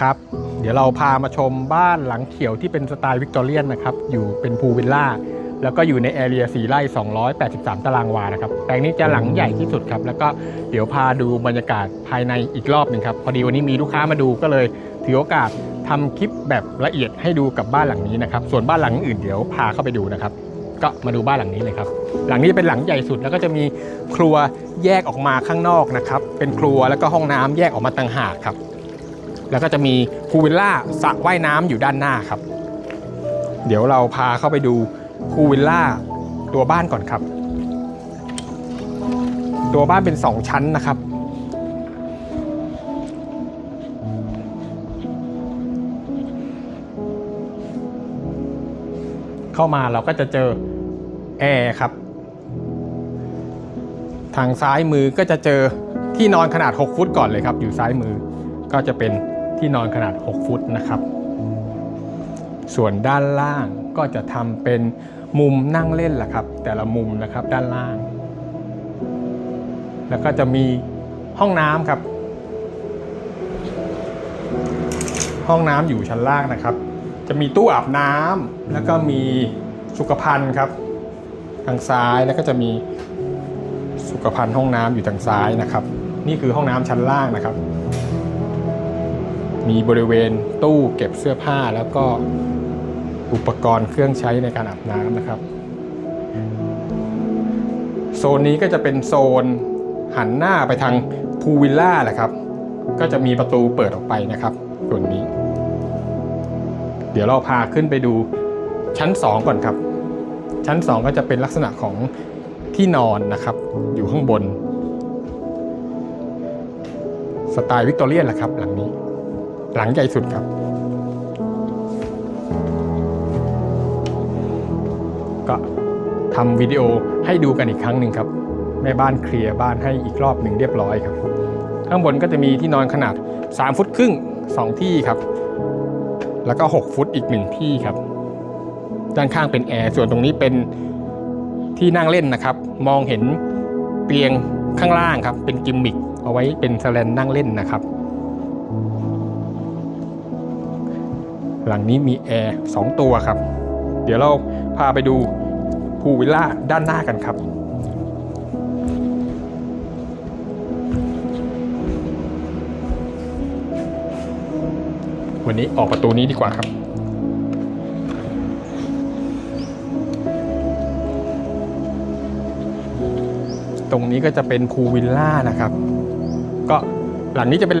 ครับ เดี๋ยวเราพามาชมบ้านหลังเขียวที่เป็นสไตล์วิกตอเรียนนะครับ อยู่เป็นพูลวิลล่า แล้วก็อยู่ในแอเรีย4ไร่ 283 ตารางวานะครับแปลงนี้จะหลังใหญ่ที่สุดครับ แล้วก็เดี๋ยวพาดูบรรยากาศภายในอีกรอบหนึ่งครับ พอดีวันนี้มีลูกค้ามาดูก็เลยถือโอกาสทำคลิปแบบละเอียดให้ดูกับบ้านหลังนี้นะครับ ส่วนบ้านหลังอื่นเดี๋ยวพาเข้าไปดูนะครับ ก็มาดูบ้านหลังนี้เลยครับ หลังนี้เป็นหลังใหญ่สุดแล้วก็จะมีครัวแยกออกมาข้างนอกนะครับ เป็นครัวแล้วก็ห้องน้ำแยกออกมาต่างหากครับ แล้วก็จะมีพูลวิลล่าสระว่ายน้ำอยู่ด้านหน้าครับ เดี๋ยวเราพาเข้าไปดูพูลวิลล่าตัวบ้านก่อนครับ ตัวบ้านเป็น 2 ชั้นนะครับ เข้ามาเราก็จะเจอแอร์ครับ ทางซ้ายมือก็จะเจอที่นอนขนาด 6 ฟุตก่อนเลยครับ อยู่ซ้ายมือก็จะเป็น ที่นอนขนาด 6 ฟุตนะครับ ส่วนด้านล่างก็จะทำเป็นมุมนั่งเล่นแหละครับ แต่ละมุมนะครับด้านล่าง แล้วก็จะมีห้องน้ำครับ ห้องน้ำอยู่ชั้นล่างนะครับ จะมีตู้อาบน้ำแล้วก็มีสุขภัณฑ์ครับทางซ้ายแล้วก็จะมีสุขภัณฑ์ห้องน้ำอยู่ทางซ้ายนะครับ นี่คือห้องน้ำชั้นล่างนะครับ มีบริเวณตู้เก็บเสื้อผ้าแล้วก็อุปกรณ์เครื่องใช้ในการอาบน้ำนะครับ โซนนี้ก็จะเป็นโซนหันหน้าไปทางพูลวิลล่าแหละครับ ก็จะมีประตูเปิดออกไปนะครับส่วนนี้ เดี๋ยวเราพาขึ้นไปดูชั้น 2 ก่อนครับ ชั้น 2 ก็จะเป็นลักษณะของที่นอนนะครับ อยู่ข้างบน สไตล์วิกตอเรียนแหละครับหลังนี้ หลังใหญ่สุดครับ ก็ทำวิดีโอให้ดูกันอีกครั้งหนึ่งครับ แม่บ้านเคลียร์บ้านให้อีกรอบหนึ่งเรียบร้อยครับ ข้างบนก็จะมีที่นอนขนาด 3 ฟุตครึ่ง 2 ที่ครับ แล้วก็ 6 ฟุตอีก 1 ที่ครับ ด้านข้างเป็นแอร์ส่วนตรงนี้เป็นที่นั่งเล่นนะครับ มองเห็นเตียงข้างล่างครับ เป็นกิมมิคเอาไว้เป็นสแลนนั่งเล่นนะครับ หลังนี้มีแอร์2ตัวครับ เดี๋ยวเราพาไปดูพูลวิลล่าด้านหน้ากันครับวันนี้ออกประตูนี้ดีกว่าครับ ตรงนี้ก็จะเป็นพูลวิลล่านะครับ ก็หลังนี้จะเป็น